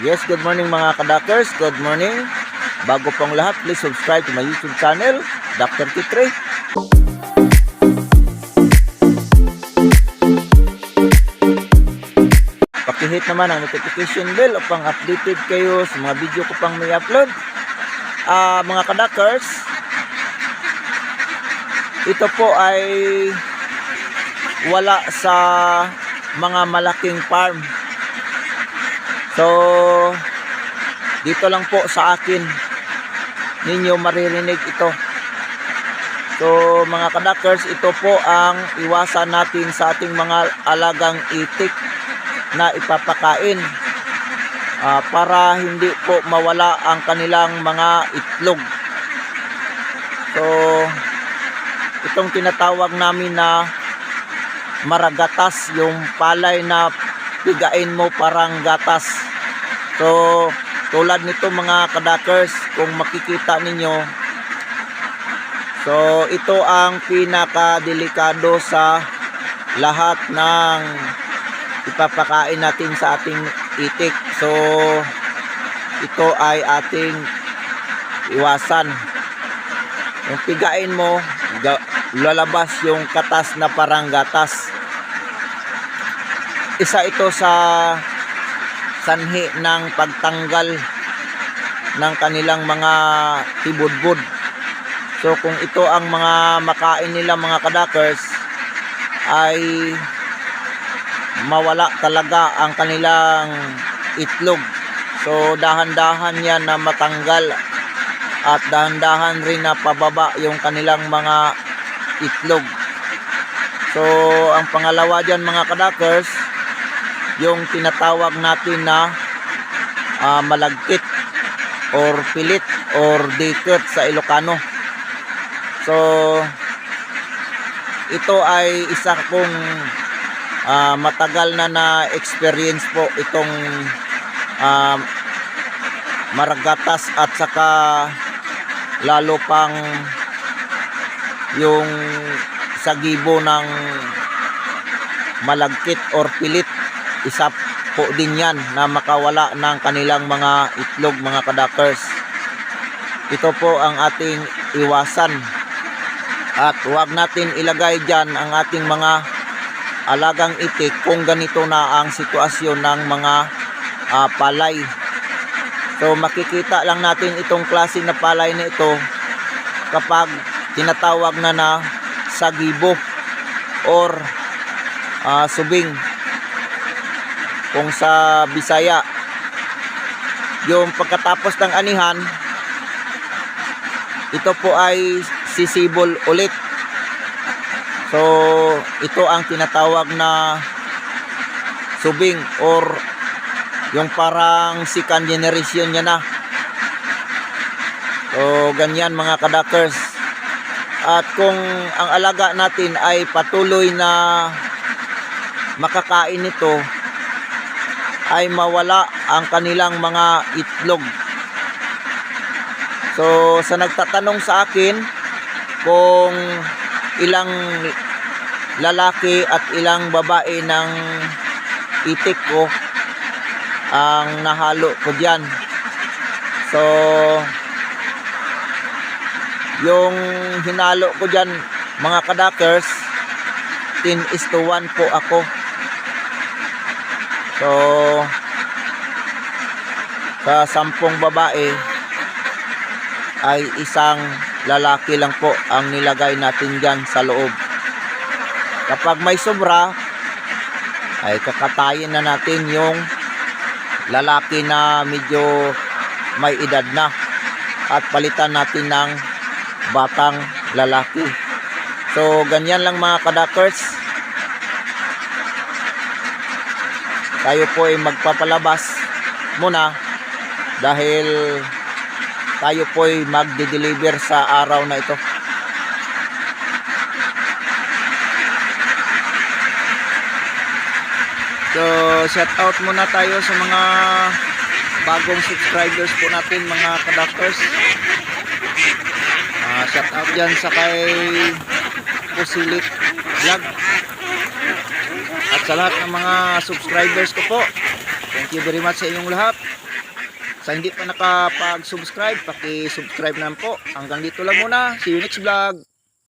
Yes, good morning mga kadakers. Good morning. Bago pong lahat, please subscribe to my YouTube channel, Dr. Titre. Pakihit naman ang notification bell upang updated kayo sa mga video ko pang may upload. Ah, mga kadakers, ito po ay wala sa mga malaking farm. So, dito lang po sa akin ninyo maririnig ito. So, mga kadakers, ito po ang iwasan natin sa ating mga alagang itik na ipapakain ah, para hindi po mawala ang kanilang mga itlog. So, itong tinatawag namin na maragatas, yung palay na pigain mo parang gatas. So, tulad nito mga kadakers, kung makikita ninyo, so ito ang pinaka-delikado sa lahat ng ipapakain natin sa ating itik. So, ito ay ating iwasan. Yung pigain mo, lalabas yung katas na parang gatas. Isa ito sa sanhi ng pagtanggal ng kanilang mga tibudbud. So kung ito ang mga makain nila mga kadakers ay mawala talaga ang kanilang itlog. So dahan-dahan yan na matanggal at dahan-dahan rin na pababa yung kanilang mga itlog. So ang pangalawa dyan mga kadakers yung tinatawag natin na ah, malagkit or pilit or dikit sa Ilocano. So ito ay isa kong ah, matagal na na experience po itong ah, maragatas at saka lalo pang yung sagibo ng malagkit or pilit isa po din yan na makawala ng kanilang mga itlog mga kadakers. Ito po ang ating iwasan. At huwag natin ilagay dyan ang ating mga alagang itik kung ganito na ang sitwasyon ng mga ah, palay. So makikita lang natin itong klase na palay na ito kapag tinatawag na na sagibo or ah, subing kung sa Bisaya. Yung pagkatapos ng anihan ito po ay sisibol ulit. So ito ang tinatawag na subing or yung parang second generation niya na. So ganyan mga kadakers. At kung ang alaga natin ay patuloy na makakain nito ay mawala ang kanilang mga itlog. So, sa nagtatanong sa akin kung ilang lalaki at ilang babae ng itik ko ang nahalo ko diyan. So, yung hinalo ko diyan mga kadakers 10 is to 1 po ako. So, sa sampung babae ay isang lalaki lang po ang nilagay natin dyan sa loob. Kapag may sobra, ay kakatayin na natin yung lalaki na medyo may edad na at palitan natin ng batang lalaki. So, ganyan lang mga kadakers. Tayo po ay magpapalabas muna dahil tayo po ay magde-deliver sa araw na ito. So, shout out muna tayo sa mga bagong subscribers po natin mga kadoctors. Ah, shout out dyan sa kay Pusilit Vlog. At sa lahat ng mga subscribers ko po, thank you very much sa inyong lahat. Sa hindi pa nakapag-subscribe, paki-subscribe na po. Hanggang dito lang muna. See you next vlog.